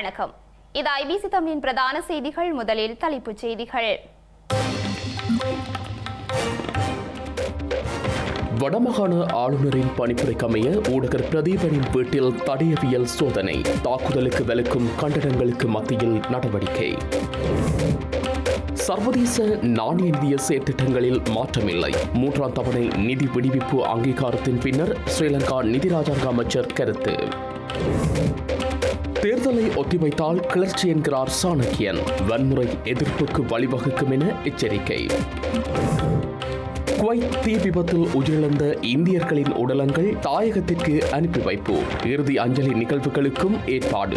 வணக்கம். இது ஐபிசி தமிழின் பிரதான செய்திகள். முதலில் தலைப்புச் செய்திகள். வடமாகாண ஆளுநரின் பணிப்புரைக்கமைய ஊடகர் பிரதீபனின் வீட்டில் தடயவியல் சோதனை. தாக்குதலுக்கு விலக்கும் கண்டனங்களுக்கு மத்தியில் நடவடிக்கை. சர்வதேச நாணய நிதிய செயற்திட்டங்களில் மாற்றமில்லை. மூன்றாம் தவணை நிதி விடுவிப்பு அங்கீகாரத்தின் பின்னர் ஸ்ரீலங்கா நிதி ராஜாங்க அமைச்சர் கருத்து. தேர்தலை ஒத்திவைத்தால் கிளர்ச்சி என்கிறார் சாணக்கியன். வன்முறை எதிர்ப்புக்கு வழிவகுக்கும் என எச்சரிக்கை. குவைத் தீ விபத்தில் உயிரிழந்த இந்தியர்களின் உடலங்கள் தாயகத்திற்கு அனுப்பி வைப்பு. இறுதி அஞ்சலி நிகழ்வுகளுக்கும் ஏற்பாடு.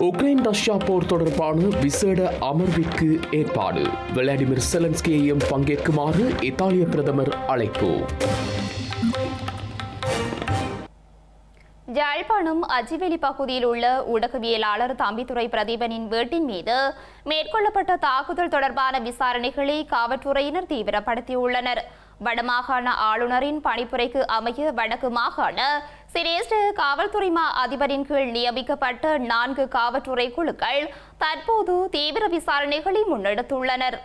உக்ரைன் ரஷ்யா போர் தொடர்பான விசேட அமர்விற்கு ஏற்பாடு. விளாடிமிர் செலன்ஸ்கியையும் பங்கேற்குமாறு இத்தாலிய பிரதமர் அழைப்பு. யாழ்ப்பாணம் அஜிவெளி பகுதியில் உள்ள ஊடகவியலாளர் தம்பித்துறை பிரதீபனின் வீட்டின் மீது மேற்கொள்ளப்பட்ட தாக்குதல் தொடர்பான விசாரணைகளை காவல்துறையினர் தீவிரப்படுத்தியுள்ளனர். வடமாகாண ஆளுநரின் பணிப்புரைக்கு அமைய வடக்கு மாகாண சிரேஷ்ட காவல்துறை மா அதிபரின் கீழ் நியமிக்கப்பட்ட நான்கு காவல்துறை குழுக்கள் தற்போது தீவிர விசாரணைகளை முன்னெடுத்துள்ளனர்.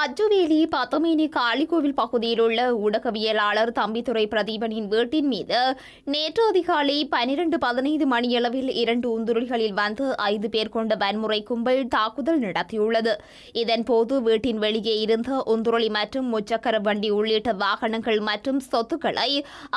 அஜுவேலி பத்தமேனி காளிகோவில் பகுதியில் உள்ள ஊடகவியலாளர் தம்பித்துறை பிரதீபனின் வீட்டின் மீது நேற்று அதிகாலை பனிரெண்டு பதினைந்து மணியளவில் இரண்டு உந்துருளிகளில் வந்து ஐந்து பேர் கொண்ட வன்முறை கும்பல் தாக்குதல் நடத்தியுள்ளது. இதன்போது வீட்டின் வெளியே இருந்த உந்துருளி மற்றும் முச்சக்கர வண்டி உள்ளிட்ட வாகனங்கள் மற்றும் சொத்துக்களை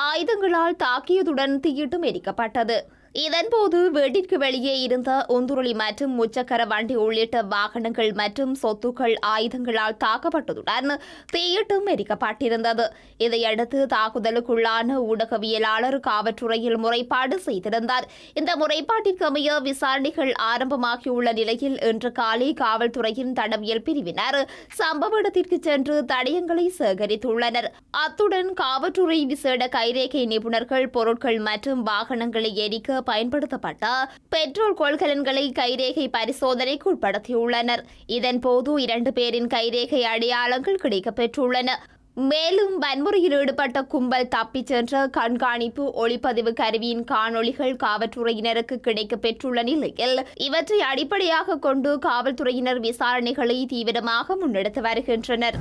ஆயுதங்களால் தாக்கியதுடன் தீயிட்டும் எரிக்கப்பட்டது இதன்போது வீட்டிற்கு வெளியே இருந்த உந்துருளி மற்றும் முச்சக்கர வண்டி உள்ளிட்ட வாகனங்கள் மற்றும் சொத்துக்கள் ஆயுதங்களால் தாக்கப்பட்டதுடன் தீயிட்டும் எரிக்கப்பட்டிருந்தது. இதையடுத்து தாக்குதலுக்குள்ளான ஊடகவியலாளர் காவல்துறையில் முறைப்பாடு செய்திருந்தார். இந்த முறைப்பாட்டிற்கமைய விசாரணைகள் ஆரம்பமாகியுள்ள நிலையில் இன்று காலை காவல்துறையின் தடவியல் பிரிவினர் சம்பவ இடத்திற்கு சென்று தடயங்களை சேகரித்துள்ளனர். அத்துடன் காவல்துறை விசேட கைரேகை நிபுணர்கள் பொருட்கள் மற்றும் வாகனங்களை எரிக்க பயன்படுத்தப்பட்ட பெட்ரோல் கொள்கலன்களை கைரேகை பரிசோதனைக்கு உட்படுத்தியுள்ளனர். இதன்போது இரண்டு பேரின் கைரேகை அடையாளங்கள் கிடைக்கப்பெற்றுள்ளன. மேலும் வன்முறையில் ஈடுபட்ட கும்பல் தப்பிச் சென்ற கண்காணிப்பு ஒளிப்பதிவு கருவியின் காணொளிகள் காவல்துறையினருக்கு கிடைக்கப் பெற்றுள்ள நிலையில் இவற்றை அடிப்படையாக கொண்டு காவல்துறையினர் விசாரணைகளை தீவிரமாக முன்னெடுத்து வருகின்றனர்.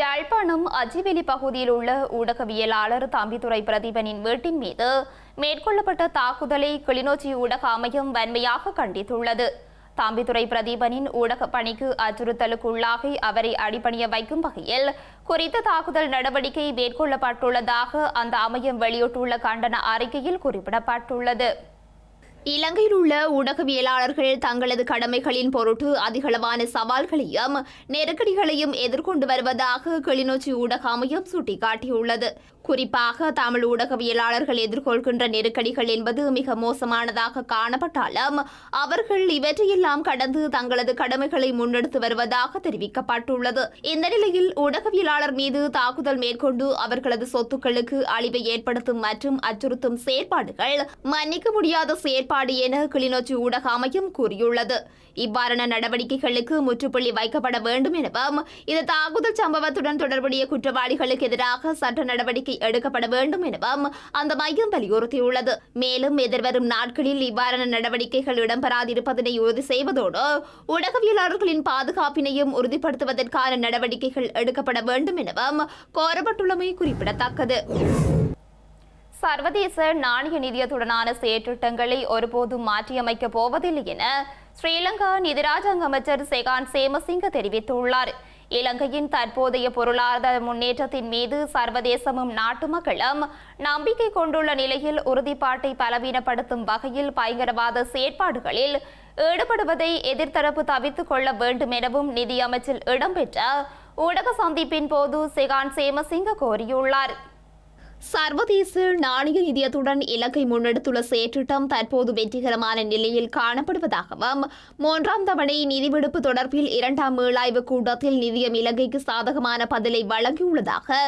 யாழ்ப்பாணம் அஜிவெளி பகுதியில் உள்ள ஊடகவியலாளர் தம்பித்துறை பிரதீபனின் வீட்டின் மீது மேற்கொள்ளப்பட்ட தாக்குதலை கிளிநொச்சி ஊடக அமையம் வன்மையாக கண்டித்துள்ளது. தாம்பித்துறை பிரதீபனின் ஊடக பணிக்கு அச்சுறுத்தலுக்குள்ளாகி அவரை அடிபணிய வைக்கும் வகையில் குறித்த தாக்குதல் நடவடிக்கை மேற்கொள்ளப்பட்டுள்ளதாக அந்த அமையம் வெளியிட்டுள்ள கண்டன அறிக்கையில் குறிப்பிடப்பட்டுள்ளது. இலங்கையில் உள்ள ஊடகவியலாளர்கள் தங்களது கடமைகளின் பொருட்டு அதிகளவான சவால்களையும் நெருக்கடிகளையும் எதிர்கொண்டு வருவதாக கிளிநொச்சி ஊடக அமையம் சுட்டிக்காட்டியுள்ளது. குறிப்பாக தமிழ் ஊடகவியலாளர்கள் எதிர்கொள்கின்ற நெருக்கடிகள் என்பது மிக மோசமானதாக காணப்பட்டாலும் அவர்கள் இவற்றையெல்லாம் கடந்து தங்களது கடமைகளை முன்னெடுத்து வருவதாக தெரிவிக்கப்பட்டுள்ளது. இந்த நிலையில் ஊடகவியலாளர் மீது தாக்குதல் மேற்கொண்டு அவர்களது சொத்துக்களுக்கு அழிவை ஏற்படுத்தும் மற்றும் அச்சுறுத்தும் செயற்பாடுகள் மன்னிக்க முடியாத செயற்பாடு என கிளிநொச்சி ஊடக அமையம் கூறியுள்ளது. இவ்வாறான நடவடிக்கைகளுக்கு முற்றுப்புள்ளி வைக்கப்பட வேண்டும் எனவும் இந்த தாக்குதல் சம்பவத்துடன் தொடர்புடைய குற்றவாளிகளுக்கு எதிராக சட்ட நடவடிக்கை எடுக்கப்பட வேண்டும் எனவும் அந்த மையம் வலியுறுத்தியுள்ளது. மேலும் எதிர்வரும் நாட்களில் இவ்வாறான நடவடிக்கைகள் இடம்பெறாதிருப்பதனை உறுதி செய்வதோடு ஊடகவியலாளர்களின் பாதுகாப்பினையும் உறுதிப்படுத்துவதற்கான நடவடிக்கைகள் எடுக்கப்பட வேண்டும் எனவும் கோரப்பட்டுள்ளமை குறிப்பிடத்தக்கது. சர்வதேச நாணய நிதியத்துடனான செயற்றிட்டங்களை ஒருபோதும் மாற்றியமைக்கப் போவதில்லை என ஸ்ரீலங்கா நிதிராஜாங்க அமைச்சர் செகான் சேமசிங்க தெரிவித்துள்ளார். இலங்கையின் தற்போதைய பொருளாதார முன்னேற்றத்தின் மீது சர்வதேசமும் நாட்டு மக்களும் நம்பிக்கை கொண்டுள்ள நிலையில் உறுதிப்பாட்டை பலவீனப்படுத்தும் வகையில் பயங்கரவாத செயற்பாடுகளில் ஈடுபடுவதை எதிர்த்தரப்பு தவித்துக் கொள்ள வேண்டும் எனவும் நிதியமைச்சில் இடம்பெற்ற ஊடக சந்திப்பின் போது சிகான் சேமசிங்க கோரியுள்ளார். சர்வதேச நாணய நிதியத்துடன் இலங்கை முன்னெடுத்துள்ள செயற்றிட்டம் தற்போது வெற்றிகரமான நிலையில் காணப்படுவதாகவும் மூன்றாம் தவணை நிதி விடுப்பு தொடர்பில் இரண்டாம் மீளாய்வு கூட்டத்தில் நிதியம் இலங்கைக்கு சாதகமான பதிலை வழங்கியுள்ளதாக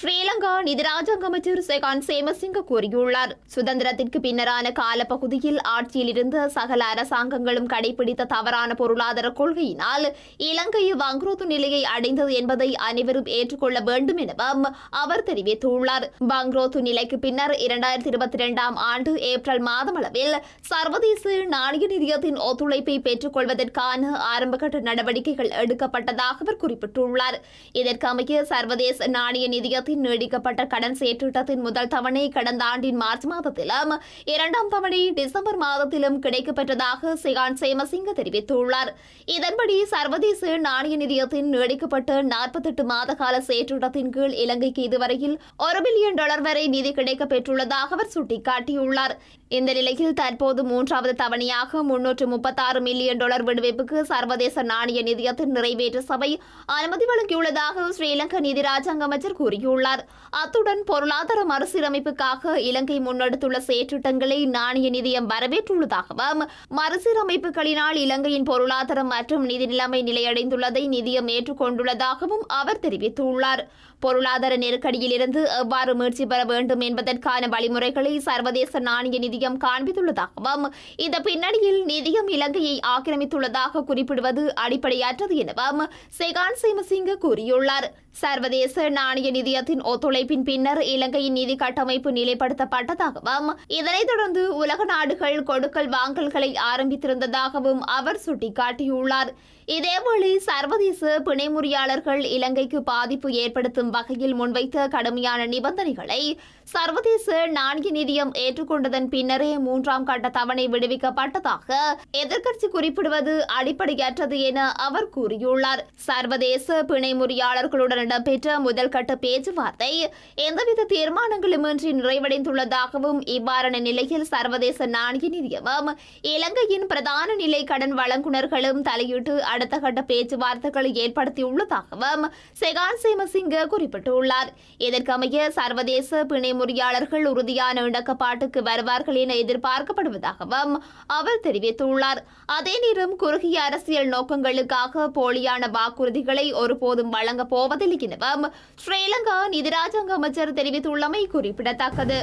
ஸ்ரீலங்கா நிதிராஜாங்க அமைச்சர் செகான் சேமசிங்க கூறியுள்ளார். சுதந்திரத்திற்கு பின்னரான காலப்பகுதியில் ஆட்சியில் இருந்த சகல அரசாங்கங்களும் கடைபிடித்த தவறான பொருளாதார கொள்கையினால் இலங்கை வங்குரோத்து நிலையை அடைந்தது என்பதை அனைவரும் ஏற்றுக்கொள்ள வேண்டும் எனவும் அவர் தெரிவித்துள்ளார். காங்ரோத்து நிலைக்கு பின்னர் இரண்டாயிரத்தி இருபத்தி இரண்டாம் ஆண்டு ஏப்ரல் மாதம் அளவில் சர்வதேச நாணய நிதியத்தின் ஒத்துழைப்பை பெற்றுக் கொள்வதற்கான ஆரம்பகட்ட நடவடிக்கைகள் எடுக்கப்பட்டதாக அவர் குறிப்பிட்டுள்ளார் இதற்கமைய சர்வதேச நாணய நிதியத்தின் நீடிக்கப்பட்ட கடன் செயற்றிட்டத்தின் முதல் தவணை கடந்த ஆண்டின் மார்ச் மாதத்திலும் இரண்டாம் தவணை டிசம்பர் மாதத்திலும் கிடைக்கப்பெற்றதாக சிகான் சேமசிங்க தெரிவித்துள்ளார். இதன்படி சர்வதேச நாணய நிதியத்தின் நீடிக்கப்பட்ட நாற்பத்தெட்டு மாத கால செயற்றிட்டத்தின் கீழ் இலங்கைக்கு இதுவரையில் ஒரு பில்லியன் டாலர் வரை நிதி கிடைக்க பெற்றுள்ளதாக அவர் சுட்டிக்காட்டியுள்ளார். இந்த நிலையில் தற்போது மூன்றாவது தவணையாக முன்னூற்று முப்பத்தாறு மில்லியன் டாலர் விடுவிப்புக்கு சர்வதேச நாணய நிதியத்தின் நிறைவேற்று சபை அனுமதி வழங்கியுள்ளதாக ஸ்ரீலங்கா நிதி ராஜாங்க அமைச்சர் கூறியுள்ளார். அத்துடன் பொருளாதார மறுசீரமைப்புக்காக இலங்கை முன்னெடுத்துள்ள செயற்றிட்டங்களை நாணய நிதியம் வரவேற்றுள்ளதாகவும் மறுசீரமைப்புகளினால் இலங்கையின் பொருளாதாரம் மற்றும் நிதி நிலைமை நிலையடைந்துள்ளதை நிதியம் ஏற்றுக்கொண்டுள்ளதாகவும் அவர் தெரிவித்துள்ளார். பொருளாதார நெருக்கடியிலிருந்து எவ்வாறு மீட்சி பெற வேண்டும் என்பதற்கான வழிமுறைகளை சர்வதேச நாணய நிதியம் காண்பித்துள்ளதாகவும் இந்த பின்னணியில் நிதியம் இலங்கையை ஆக்கிரமித்துள்ளதாக குறிப்பிடுவது அடிப்படையற்றது எனவும் செகான் சேமசிங்க கூறியுள்ளார். சர்வதேச நாணய நிதியத்தின் ஒத்துழைப்பின் பின்னர் இலங்கையின் நிதி கட்டமைப்பு நிலைப்படுத்தப்பட்டதாகவும் இதனைத் தொடர்ந்து உலக நாடுகள் கொடுக்கல் வாங்கல்களை ஆரம்பித்திருந்ததாகவும் அவர் சுட்டிக்காட்டியுள்ளார். இதேவேளை சர்வதேச பிணைமுறியாளர்கள் இலங்கைக்கு பாதிப்பு ஏற்படுத்தும் வகையில் முன்வைத்த கடுமையான நிபந்தனைகளை சர்வதேச நாணய நிதியம் ஏற்றுக்கொண்டதன் பின்னரே மூன்றாம் கட்ட தவணை விடுவிக்கப்பட்டதாக எதிர்க்கட்சி குறிப்பிடுவது அடிப்படையற்றது என அவர் கூறியுள்ளார். சர்வதேச பிணைமுறியாளர்களுடன் இடம்பெற்ற முதல் கட்ட பேச்சுவார்த்தை எந்தவித தீர்மானங்களுமின்றி நிறைவடைந்துள்ளதாகவும் இவ்வாறான நிலையில் சர்வதேச நாணய நிதியமும் இலங்கையின் பிரதான நிலை கடன் வழங்குனர்களும் தலையிட்டு அடுத்த கட்ட பேச்சுவார்த்தைகளை ஏற்படுத்தியுள்ளதாகவும் செகான் சேமசிங்க குறிப்பிட்டுள்ளார். இதற்கமைய சர்வதேச பிணைமுறியாளர்கள் உறுதியான இணக்கப்பாட்டுக்கு வருவார்கள் என எதிர்பார்க்கப்படுவதாகவும் அவர் தெரிவித்துள்ளார். அதே நேரம் குறுகிய அரசியல் நோக்கங்களுக்காக போலியான வாக்குறுதிகளை ஒருபோதும் வழங்கப் போவதில்லை எனவும் ஸ்ரீலங்கா நிதிராஜாங்க அமைச்சர் தெரிவித்துள்ளமை குறிப்பிடத்தக்கது.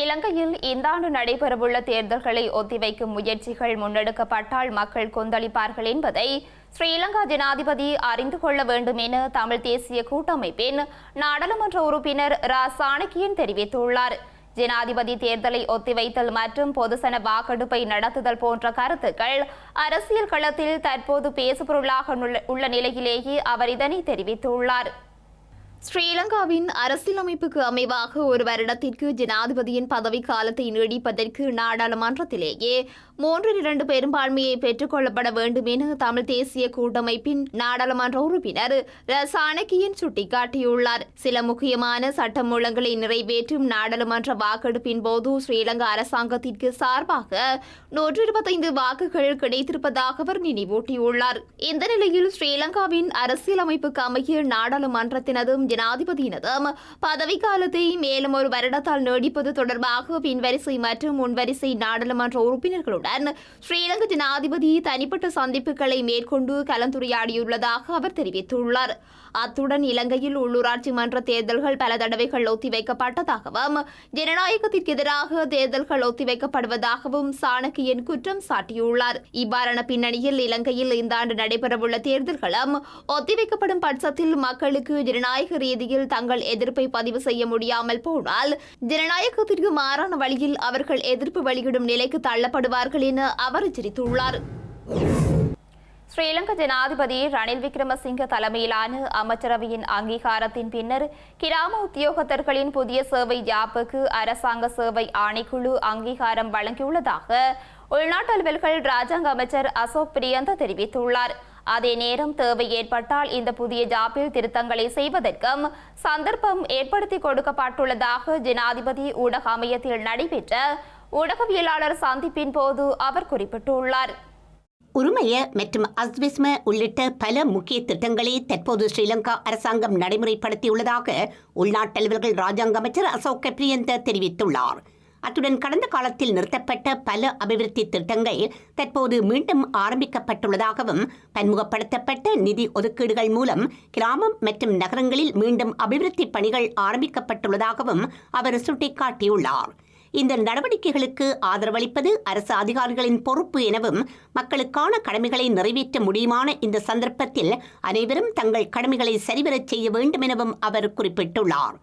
இலங்கையில் இந்த ஆண்டு நடைபெறவுள்ள தேர்தல்களை ஒத்திவைக்கும் முயற்சிகள் முன்னெடுக்கப்பட்டால் மக்கள் கொந்தளிப்பார்கள் என்பதை ஸ்ரீலங்கா ஜனாதிபதி அறிந்து கொள்ள வேண்டும் என தமிழ் தேசிய கூட்டமைப்பின் நாடாளுமன்ற உறுப்பினர் ரா சாணக்கியன் தெரிவித்துள்ளார். ஜனாதிபதி தேர்தலை ஒத்திவைத்தல் மற்றும் பொதுசன வாக்கெடுப்பை நடத்துதல் போன்ற கருத்துக்கள் அரசியல் களத்தில் தற்போது பேசுபொருளாக உள்ள நிலையிலேயே அவர் இதனை தெரிவித்துள்ளார். ஸ்ரீ இலங்காவின் அரசியலமைப்புக்கு அமைவாக ஒரு வருடத்திற்கு ஜனாதிபதியின் பதவி காலத்தை நீடிப்பதற்கு நாடாளுமன்றத்திலேயே மூன்றில் இரண்டு பெரும்பான்மையை பெற்றுக் கொள்ளப்பட வேண்டும் என தமிழ் தேசிய கூட்டமைப்பின் நாடாளுமன்ற உறுப்பினர் ர. சாணக்கியன் சுட்டிக்காட்டியுள்ளார் சில முக்கியமான சட்டமூலங்களை நிறைவேற்றும் நாடாளுமன்ற வாக்கெடுப்பின் போது ஸ்ரீலங்கா அரசாங்கத்திற்கு சார்பாக நூற்று இருபத்தைந்து வாக்குகள் கிடைத்திருப்பதாக அவர் நினைவூட்டியுள்ளார் இந்த நிலையில் ஸ்ரீலங்காவின் அரசியலமைப்புக்கு அமைய நாடாளுமன்றத்தினதும் ஜனாதிபதி ஜனாதிபதியினதும் பதவிக்காலத்தை மேலும் ஒரு வருடத்தால் நீடிப்பது தொடர்பாக பின்வரிசை மற்றும் முன்வரிசை நாடாளுமன்ற உறுப்பினர்களுடன் ஸ்ரீலங்கா ஜனாதிபதி தனிப்பட்ட சந்திப்புகளை மேற்கொண்டு கலந்துரையாடியுள்ளதாக அவர் தெரிவித்துள்ளார். அத்துடன் இலங்கையில் உள்ளூராட்சி மன்ற தேர்தல்கள் பல தடவைகள் ஒத்திவைக்கப்பட்டதாகவும் ஜனநாயகத்திற்கு எதிராக தேர்தல்கள் ஒத்திவைக்கப்படுவதாகவும் சாணக்கியன் குற்றம் சாட்டியுள்ளார். இவ்வாறான பின்னணியில் இலங்கையில் இந்த ஆண்டு நடைபெறவுள்ள தேர்தல்களும் ஒத்திவைக்கப்படும் பட்சத்தில் மக்களுக்கு ஜனநாயக ரீதியில் தங்கள் எதிர்ப்பை பதிவு செய்ய முடியாமல் போனால் ஜனநாயகத்திற்கு மாறான வழியில் அவர்கள் எதிர்ப்பு வெளியிடும் நிலைக்கு தள்ளப்படுவார்கள் என அவர் எச்சரித்துள்ளார். ஸ்ரீலங்கா ஜனாதிபதி ரணில் விக்ரமசிங்க தலைமையிலான அமைச்சரவையின் அங்கீகாரத்தின் பின்னர் கிராம உத்தியோகத்தர்களின் புதிய சேவை யாப்புக்கு அரசாங்க சேவை ஆணைக்குழு அங்கீகாரம் வழங்கியுள்ளதாக உள்நாட்டு அலுவல்கள் ராஜாங்க அமைச்சர் அசோக் பிரியந்த தெரிவித்துள்ளார். அதே நேரம் தேவை ஏற்பட்டால் இந்த புதிய ஜாப்பில் திருத்தங்களை செய்வதற்கும் சந்தர்ப்பம் ஏற்படுத்தி கொடுக்கப்பட்டுள்ளதாக ஜனாதிபதி ஊடக அமையத்தில் நடைபெற்ற ஊடகவியலாளர் சந்திப்பின் போது அவர் குறிப்பிட்டுள்ளார். உரிமைய மற்றும் அஸ்விஸ்ம உள்ளிட்ட பல முக்கிய திட்டங்களை தற்போது ஸ்ரீலங்கா அரசாங்கம் நடைமுறைப்படுத்தியுள்ளதாக உள்நாட்டலுவல்கள் ராஜாங்க அமைச்சர் அசோக் கப்ரியந்த தெரிவித்துள்ளார். அத்துடன் கடந்த காலத்தில் நிறுத்தப்பட்ட பல அபிவிருத்தி திட்டங்கள் தற்போது மீண்டும் ஆரம்பிக்கப்பட்டுள்ளதாகவும் பன்முகப்படுத்தப்பட்ட நிதி ஒதுக்கீடுகள் மூலம் கிராமம் மற்றும் நகரங்களில் மீண்டும் அபிவிருத்தி பணிகள் ஆரம்பிக்கப்பட்டுள்ளதாகவும் அவர் சுட்டிக்காட்டியுள்ளார். இந்த நடவடிக்கைகளுக்கு ஆதரவளிப்பது அரசு அதிகாரிகளின் பொறுப்பு எனவும் மக்களுக்கான கடமைகளை நிறைவேற்ற முடியுமான இந்த சந்தர்ப்பத்தில் அனைவரும் தங்கள் கடமைகளை சரிவரச் செய்ய வேண்டும் எனவும் அவர் குறிப்பிட்டுள்ளார்.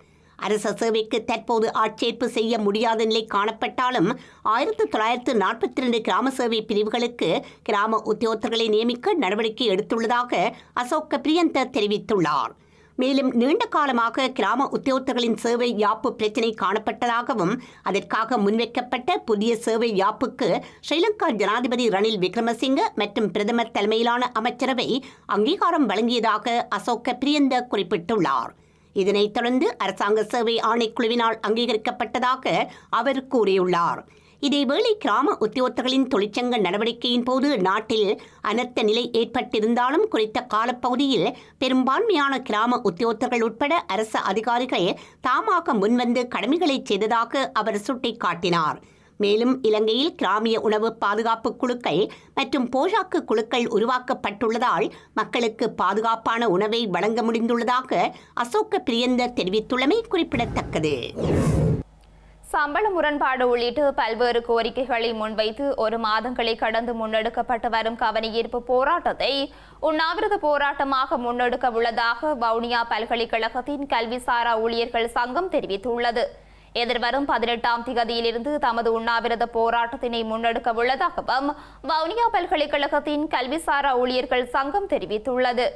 அரச சேவைக்கு தற்போது ஆட்சேர்ப்பு செய்ய முடியாத நிலை காணப்பட்டாலும் ஆயிரத்து தொள்ளாயிரத்து நாற்பத்தி ரெண்டு கிராம சேவை பிரிவுகளுக்கு கிராம உத்தியோகத்தர்களை நியமிக்க நடவடிக்கை எடுத்துள்ளதாக அசோக் பிரியந்த தெரிவித்துள்ளார். மேலும் நீண்ட காலமாக கிராம உத்தியோகத்தர்களின் சேவை யாப்பு பிரச்சினை காணப்பட்டதாகவும் அதற்காக முன்வைக்கப்பட்ட புதிய சேவை யாப்புக்கு ஸ்ரீலங்கா ஜனாதிபதி ரணில் விக்ரமசிங்க மற்றும் பிரதமர் தலைமையிலான அமைச்சரவை அங்கீகாரம் வழங்கியதாக அசோக பிரியந்த குறிப்பிட்டுள்ளார். இதனைத் தொடர்ந்து அரசாங்க சேவை ஆணைக்குழுவினால் அங்கீகரிக்கப்பட்டதாக அவர் கூறியுள்ளார். இதேவேளை கிராம உத்தியோகத்தர்களின் தொழிற்சங்க நடவடிக்கையின் போது நாட்டில் அனர்த்த நிலை ஏற்பட்டிருந்தாலும் குறித்த காலப்பகுதியில் பெரும்பான்மையான கிராம உத்தியோகத்தர்கள் உட்பட அரசு அதிகாரிகள் தாமாக முன்வந்து கடமைகளை செய்ததாக அவர் சுட்டிக்காட்டினார். மேலும் இலங்கையில் கிராமிய உணவு பாதுகாப்பு குழுக்கள் மற்றும் போஷாக்கு குழுக்கள் உருவாக்கப்பட்டுள்ளதால் மக்களுக்கு பாதுகாப்பான உணவை வழங்க முடிந்துள்ளதாக அசோக பிரியந்தர் தெரிவித்துள்ளமை குறிப்பிடத்தக்கது. சம்பள முரண்பாடு உள்ளிட்டு பல்வேறு கோரிக்கைகளை முன்வைத்து ஒரு மாதங்களை கடந்து முன்னெடுக்கப்பட்டு வரும் கவனஈர்ப்பு போராட்டத்தை உண்ணாவிரத போராட்டமாக முன்னெடுக்க உள்ளதாக வவுனியா பல்கலைக்கழகத்தின் கல்விசாரா ஊழியர்கள் சங்கம் தெரிவித்துள்ளது. எதிர்வரும் பதினெட்டாம் திகதியிலிருந்து தமது உண்ணாவிரத போராட்டத்தினை முன்னெடுக்க உள்ளதாகவும் வவுனியா பல்கலைக்கழகத்தின் கல்விசாரா ஊழியர்கள் சங்கம் தெரிவித்துள்ளது.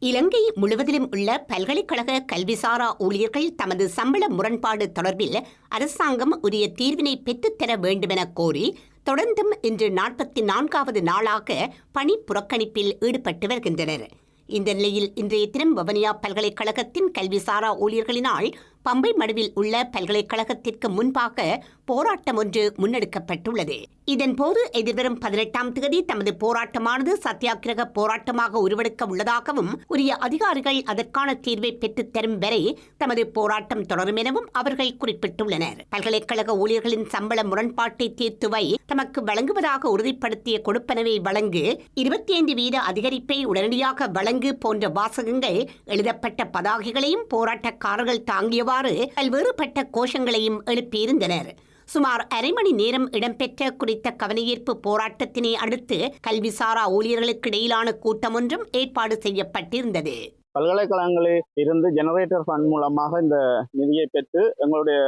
இலங்கை முழுவதிலும் உள்ள பல்கலைக்கழக கல்விசாரா ஊழியர்கள் தமது சம்பள முரண்பாடு தொடர்பில் அரசாங்கம் உரிய தீர்வினை பெற்றுத்தர வேண்டுமென கோரி தொடர்ந்தும் இன்று நாற்பத்தி நான்காவது நாளாக பணி புறக்கணிப்பில் ஈடுபட்டு வருகின்றனர். இந்த நிலையில் இன்றைய தினம் வவனியா பல்கலைக்கழகத்தின் கல்விசாரா ஊழியர்களினால் பம்பை மடுவில் உள்ள பல்கலைக்கழகத்திற்கு முன்பாக போராட்டம் ஒன்று முன்னெடுக்கப்பட்டுள்ளது. இதன்போது எதிர்வரும் பதினெட்டாம் தேதி தமது போராட்டமானது சத்தியாகிரக போராட்டமாக உருவெடுக்க உள்ளதாகவும் உரிய அதிகாரிகள் அதற்கான தீர்வை பெற்றுத் தரும் வரை தமது போராட்டம் தொடரும் எனவும் அவர்கள் குறிப்பிட்டுள்ளனர். பல்கலைக்கழக ஊழியர்களின் சம்பள முரண்பாட்டை தீர்த்துவை தமக்கு வழங்குவதாக உறுதிப்படுத்திய கொடுப்பனவை வழங்கு இருபத்தி ஐந்து வீத அதிகரிப்பை உடனடியாக வழங்கு போன்ற வாசகங்கள் எழுதப்பட்ட பதாகைகளையும் போராட்டக்காரர்கள் தாங்கியவாறு பல்வேறுபட்ட கோஷங்களையும் எழுப்பியிருந்தனர். சுமார் அரை மணி நேரம் இடம்பெற்ற குறித்த கவனஈர்ப்பு போராட்டத்தினை அடுத்து கல்விசாரா ஊழியர்களுக்கு இடையிலான கூட்டம் ஒன்றும் ஏற்பாடு செய்யப்பட்டிருந்தது. பல்கலைக்கழகங்களில் இருந்து ஜெனரேட்டர் ஃபண்ட் மூலமாக இந்த நிதியை பெற்று எங்களுடைய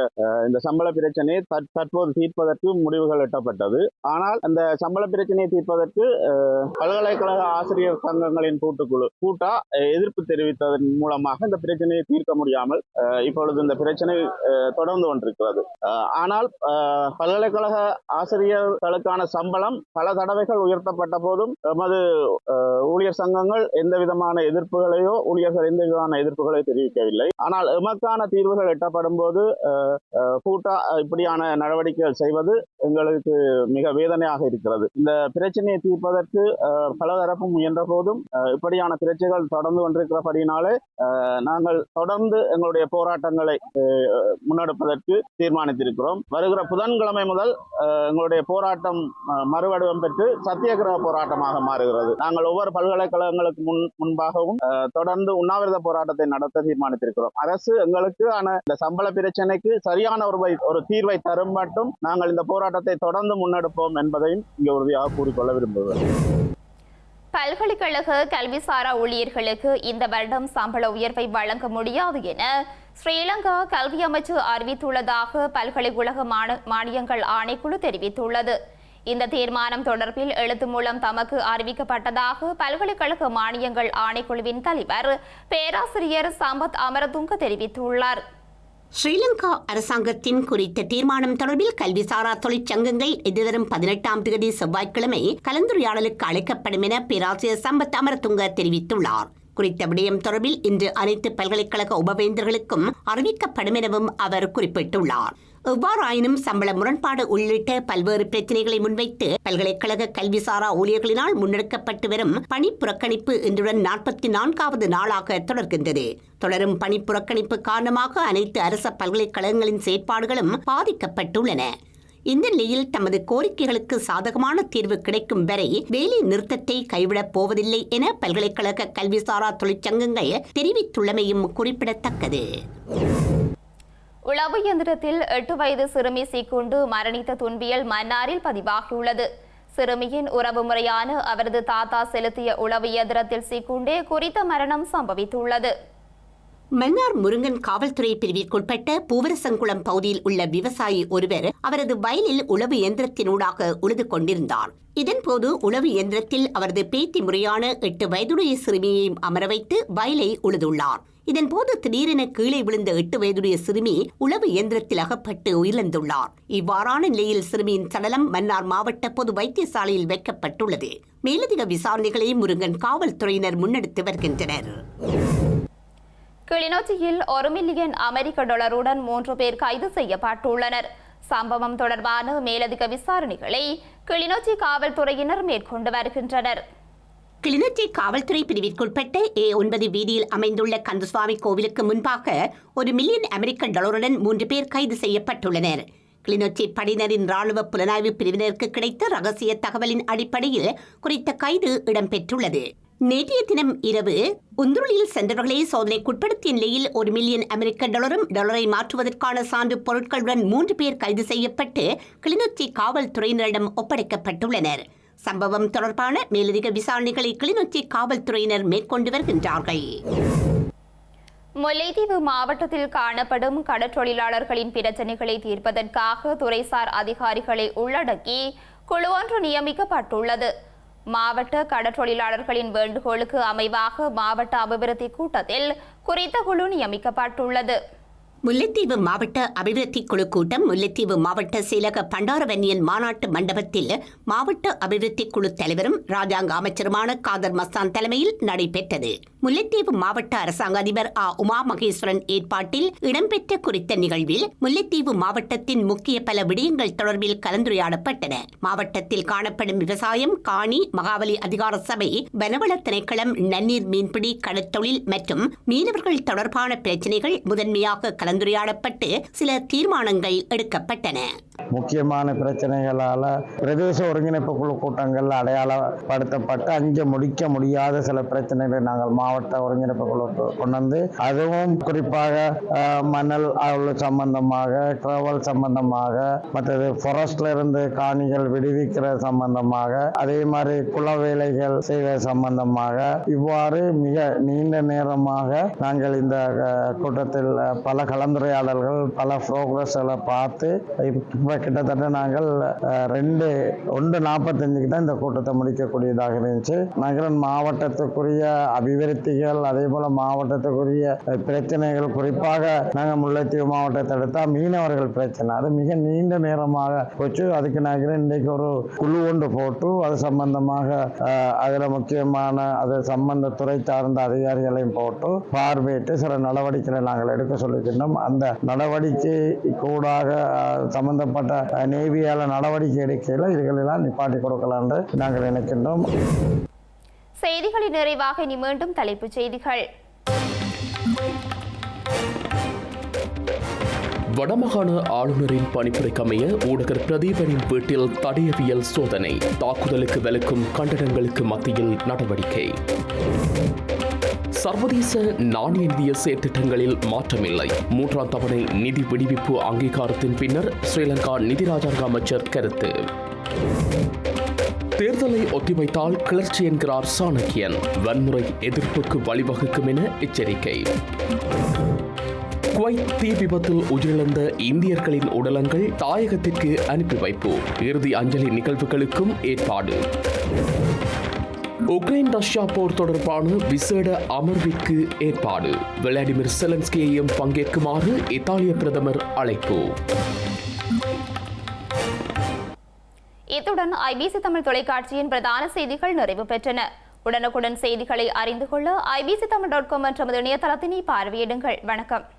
இந்த சம்பள பிரச்சனையை தற்போது தீர்ப்பதற்கு முடிவுகள் எட்டப்பட்டது. ஆனால் அந்த சம்பள பிரச்சனையை தீர்ப்பதற்கு பல்கலைக்கழக ஆசிரியர் சங்கங்களின் கூட்டுக்குழு கூட்டா எதிர்ப்பு தெரிவித்ததன் மூலமாக இந்த பிரச்சனையை தீர்க்க முடியாமல் இப்பொழுது இந்த பிரச்சனை தொடர்ந்து கொண்டிருக்கிறது. ஆனால் பல்கலைக்கழக ஆசிரியர்களுக்கான சம்பளம் பல தடவைகள் உயர்த்தப்பட்ட போதும் எமது ஊழியர் சங்கங்கள் எந்த விதமான எதிர்ப்புகளையோ ஊழியர்கள் எந்த விதமான எதிர்ப்புகளை தெரிவிக்கவில்லை. ஆனால் எமக்கான தீர்வுகள் எட்டப்படும் போது கூட்டா இப்படியான நடவடிக்கைகள் செய்வது எங்களுக்கு மிக வேதனையாக இருக்கிறது. இந்த பிரச்சனையை தீர்ப்பதற்கு அஹ், பலதரப்பு முயன்ற போதும் இப்படியான பிரச்சனைகள் தொடர்ந்து கொண்டிருக்கிறபடினாலே நாங்கள் தொடர்ந்து எங்களுடைய போராட்டங்களை முன்னெடுப்பதற்கு தீர்மானித்திருக்கிறோம். வருகிற புதன்கிழமை முதல் எங்களுடைய போராட்டம் மறுவடிவம் பெற்று சத்தியகிரக போராட்டமாக மாறுகிறது. நாங்கள் ஒவ்வொரு பல்கலைக்கழகங்களுக்கு முன் முன்பாகவும் தொடர்ந்து வந்து உண்ணாவிரத போராட்டத்தை நடத்த தீர்மானித்திருக்கிறோம். அரசு எங்களுக்கு ஆன இந்த சம்பள பிரச்சனைக்கு சரியான ஒரு ஒரு தீர்வை தரும் மட்டும் நாங்கள் இந்த போராட்டத்தை தொடர்ந்து முன்னெடுப்போம் என்பதையும் இங்கே உறுதியாக கூறிக்கொள்ள விரும்புகிறோம். பல்கலைக்கழக கல்விசாரா ஊழியர்களுக்கு இந்த வருடம் சம்பள உயர்வை வழங்க முடியாது என ஸ்ரீலங்கா கல்வி அமைச்சு அறிவித்துள்ளதாக பல்கலைக்கழக மாண- மானியங்கள் ஆணைக்குழு தெரிவித்துள்ளது. இந்த தீர்மானம் தொடர்பில் எழுத்து மூலம் தமக்கு அறிவிக்கப்பட்டதாக பல்கலைக்கழக மானியங்கள் ஆணைக்குழுவின் தலைவர் பேராசிரியர் சம்பத் அமரதுங்க தெரிவித்துள்ளார். ஸ்ரீலங்கா அரசாங்கத்தின் குறித்த தீர்மானம் தொடர்பில் கல்விசாரா தொழிற்சங்கங்கள் எதிர்வரும் பதினெட்டாம் தேதி செவ்வாய்க்கிழமை கலந்துரையாடலுக்கு அழைக்கப்படும் என பேராசிரியர் சம்பத் அமரதுங்க தெரிவித்துள்ளார். குறித்த விடயம் தொடர்பில் இன்று அனைத்து பல்கலைக்கழக உபவேந்தர்களுக்கும் அறிவிக்கப்படும் எனவும் அவர் குறிப்பிட்டுள்ளார். எவ்வாறாயினும் சம்பள முரண்பாடு உள்ளிட்ட பல்வேறு பிரச்சனைகளை முன்வைத்து பல்கலைக்கழக கல்விசாரா ஊழியர்களினால் முன்னெடுக்கப்பட்டு வரும் பணி புறக்கணிப்பு இன்றுடன் நாற்பத்தி நான்காவது நாளாக தொடர்கின்றது. தொடரும் பணி புறக்கணிப்பு காரணமாக அனைத்து அரச பல்கலைக்கழகங்களின் செயற்பாடுகளும் பாதிக்கப்பட்டுள்ளன. இந்த நிலையில் தமது கோரிக்கைகளுக்கு சாதகமான தீர்வு கிடைக்கும் வரை வேலை நிறுத்தத்தை கைவிடப் போவதில்லை என பல்கலைக்கழக கல்விசாரா தொழிற்சங்கங்கள் தெரிவித்துள்ளமையும் குறிப்பிடத்தக்கது. உளவு இயந்திரத்தில் எட்டு வயது சிறுமி சீக்குண்டு மரணித்த துன்பியல் மன்னாரில் பதிவாகியுள்ளது. சிறுமியின் உறவு முறையான அவரது தாத்தா செலுத்திய உளவு இயந்திரத்தில் சீக்குண்டே குறித்த மரணம் சம்பவித்துள்ளது. மன்னார் முருங்கன் காவல்துறை பிரிவிற்குட்பட்ட பூவரசங்குளம் பகுதியில் உள்ள விவசாயி ஒருவர் அவரது வயலில் உழவு இயந்திரத்தினூடாக உழுது கொண்டிருந்தார் இதன்போது உழவு இயந்திரத்தில் அவரது பேத்தி முறையான எட்டு வயதுடைய சிறுமியையும் அமர வைத்து வயலை உழுதுள்ளார். இதன்போது திடீரென கீழே விழுந்த எட்டு வயதுடைய சிறுமி உளவு இயந்திரத்தில் அகப்பட்டு உயிரிழந்துள்ளார். இவ்வாறான நிலையில் சிறுமியின் சடலம் மன்னார் மாவட்ட பொது வைத்தியசாலையில் வைக்கப்பட்டுள்ளது. மேலதிக விசாரணைகளை முருங்கன் காவல்துறையினர் முன்னெடுத்து வருகின்றனர். கிளிநொச்சியில் ஒரு மில்லியன் அமெரிக்க டாலருடன் மூன்று பேர் கைது செய்யப்பட்டுள்ளனர். சம்பவம் தொடர்பான மேலதிக விசாரணைகளை கிளிநொச்சி காவல்துறையினர் மேற்கொண்டு வருகின்றனர். கிளிநொச்சி காவல்துறை பிரிவிற்குட்பட்ட ஏ ஒன்பது வீதியில் அமைந்துள்ள கந்தசுவாமி கோவிலுக்கு முன்பாக ஒரு மில்லியன் அமெரிக்க டாலருடன் மூன்று பேர் கைது செய்யப்பட்டுள்ளனர். கிளிநொச்சி படையினரின் ராணுவ புலனாய்வு பிரிவினருக்கு கிடைத்த ரகசிய தகவலின் அடிப்படையில் குறித்த கைது இடம்பெற்றுள்ளது. நேற்றைய தினம் இரவு உந்துருளியில் சென்றவர்களை சோதனைக்குட்படுத்திய நிலையில் ஒரு மில்லியன் அமெரிக்க டாலரும் டாலரை மாற்றுவதற்கான சான்று பொருட்களுடன் மூன்று பேர் கைது செய்யப்பட்டு கிளிநொச்சி காவல்துறையினரிடம் ஒப்படைக்கப்பட்டுள்ளனர். சம்பவம் தொடர்பான மேலதிக விசாரணைகளை கிளிநொச்சி காவல்துறையினர் மேற்கொண்டு வருகின்றார்கள். முல்லைத்தீவு மாவட்டத்தில் காணப்படும் கடற்றொழிலாளர்களின் பிரச்சினைகளை தீர்ப்பதற்காக துறைசார் அதிகாரிகளை உள்ளடக்கி குழு ஒன்று நியமிக்கப்பட்டுள்ளது. மாவட்ட கடற்றொழிலாளர்களின் வேண்டுகோளுக்கு அமைவாக மாவட்ட அபிவிருத்தி கூட்டத்தில் குறித்த குழு நியமிக்கப்பட்டுள்ளது. முல்லைத்தீவு மாவட்ட அபிவிருத்தி குழு கூட்டம் முல்லைத்தீவு மாவட்ட செயலக பண்டாரவன்னியன் மாநாட்டு மண்டபத்தில் மாவட்ட அபிவிருத்தி குழு தலைவரும் ராஜாங்க அமைச்சருமான காதர் மஸ்தான் தலைமையில் நடைபெற்றது. முல்லைத்தீவு மாவட்ட அரசாங்க அதிபர் ஆ. உமா மகேஸ்வரன் ஏற்பாட்டில் இடம்பெற்ற குறித்த நிகழ்வில் முல்லைத்தீவு மாவட்டத்தின் முக்கிய பல விடயங்கள் தொடர்பில் கலந்துரையாடப்பட்டன. மாவட்டத்தில் காணப்படும் விவசாயம் காணி மகாவலி அதிகார சபை வனவள திணைக்களம் நன்னீர் மீன்பிடி கடற்தொழில் மற்றும் மீனவர்கள் தொடர்பான பிரச்சினைகள் முதன்மையாக கலந்து கலந்துரையாடப்பட்டு சில தீர்மானங்கள் எடுக்கப்பட்டன. முக்கியமான பிரச்சனைகளால் பிரதேச ஒருங்கிணைப்பு குழு கூட்டங்கள் அடையாளப்படுத்தப்பட்டு அங்கே முடிக்க முடியாத சில பிரச்சனைகளை நாங்கள் மாவட்ட ஒருங்கிணைப்பு குழு கொண்டு வந்து அதுவும் குறிப்பாக மணல் அவ்வளவு சம்பந்தமாக ட்ராவல் சம்பந்தமாக மற்றது ஃபாரஸ்ட்ல இருந்து காணிகள் விடுவிக்கிற சம்பந்தமாக அதே மாதிரி குல வேலைகள் செய்வது சம்பந்தமாக இவ்வாறு மிக நீண்ட நேரமாக நாங்கள் இந்த கூட்டத்தில் பல கலந்துரையாடல்கள் பல ப்ரோக்ரஸ்களை பார்த்து கிட்டத்தட்ட நாங்கள் ரெண்டு ஒன்று நாற்பத்தஞ்சுக்கு தான் இந்த கூட்டத்தை முடிக்கக்கூடியதாக இருந்துச்சு. நகரன் மாவட்டத்துக்குரிய அபிவிருத்திகள் அதே போல மாவட்டத்துக்குரிய பிரச்சனைகள் குறிப்பாக நாங்கள் முல்லைத்தீவு மாவட்டத்தை எடுத்தால் மீனவர்கள் பிரச்சனை. அது மிக நீண்ட நேரமாக போச்சு. அதுக்கு நாங்கள் இன்றைக்கு ஒரு குழு ஒன்று போட்டு அது சம்பந்தமாக அதில் முக்கியமான அது சம்பந்த துறை சார்ந்த அதிகாரிகளையும் போட்டு பார்வையிட்டு சில நடவடிக்கைகளை நாங்கள் எடுக்க சொல்லிக்கின்றோம் அந்த நடவடிக்கை கூடாக அஹ், சம்பந்தப்பட்ட நேவியால நடவடிக்கை எடுக்கையில் இதுகளெல்லாம் நிப்பாட்டி கொடுக்கலாம் என்று நாங்கள் நினைக்கின்றோம். செய்திகளின் நிறைவாக இனி மீண்டும் தலைப்புச் செய்திகள். வடமாகாண ஆளுநரின் பணிப்புரைக்கமைய ஊடகர் பிரதீபனின் வீட்டில் தடயவியல் சோதனை தாக்குதலுக்கு விலக்கும் கண்டனங்களுக்கு மத்தியில் நடவடிக்கை. சர்வதேச நாணய நிதிய செயற்திட்டங்களில் மாற்றமில்லை. மூன்றாம் தவணை நிதி விடுவிப்பு அங்கீகாரத்தின் பின்னர் ஸ்ரீலங்கா நிதி ராஜாங்க அமைச்சர் கருத்து. தேர்தலை ஒத்திவைத்தால் கிளர்ச்சி என்கிறார் சாணக்கியன். வன்முறை எதிர்ப்புக்கு வழிவகுக்கும் என எச்சரிக்கை. குவைத் தீ விபத்தில் உயிரிழந்த இந்தியர்களின் உடலங்கள் தாயகத்திற்கு அனுப்பி வைப்பு. இறுதி அஞ்சலி நிகழ்வுகளுக்கும் ஏற்பாடு. உக்ரைன் ரஷ்யா போர் தொடர்பான விசேட அமர்விற்கு ஏற்பாடு. விளாடிமிர் செலன்ஸ்கியையும் பங்கேற்குமாறு இத்தாலிய பிரதமர் அழைப்பு. இத்துடன் ஐபிசி தமிழ் தொலைக்காட்சியின் பிரதான செய்திகள் நிறைவு பெற்றன. உடனுக்குடன் செய்திகளை அறிந்து கொள்ள ஐபிசி தமிழ் டாட் காம் என்ற இணையதளத்தினை பார்வையிடுங்கள். வணக்கம்.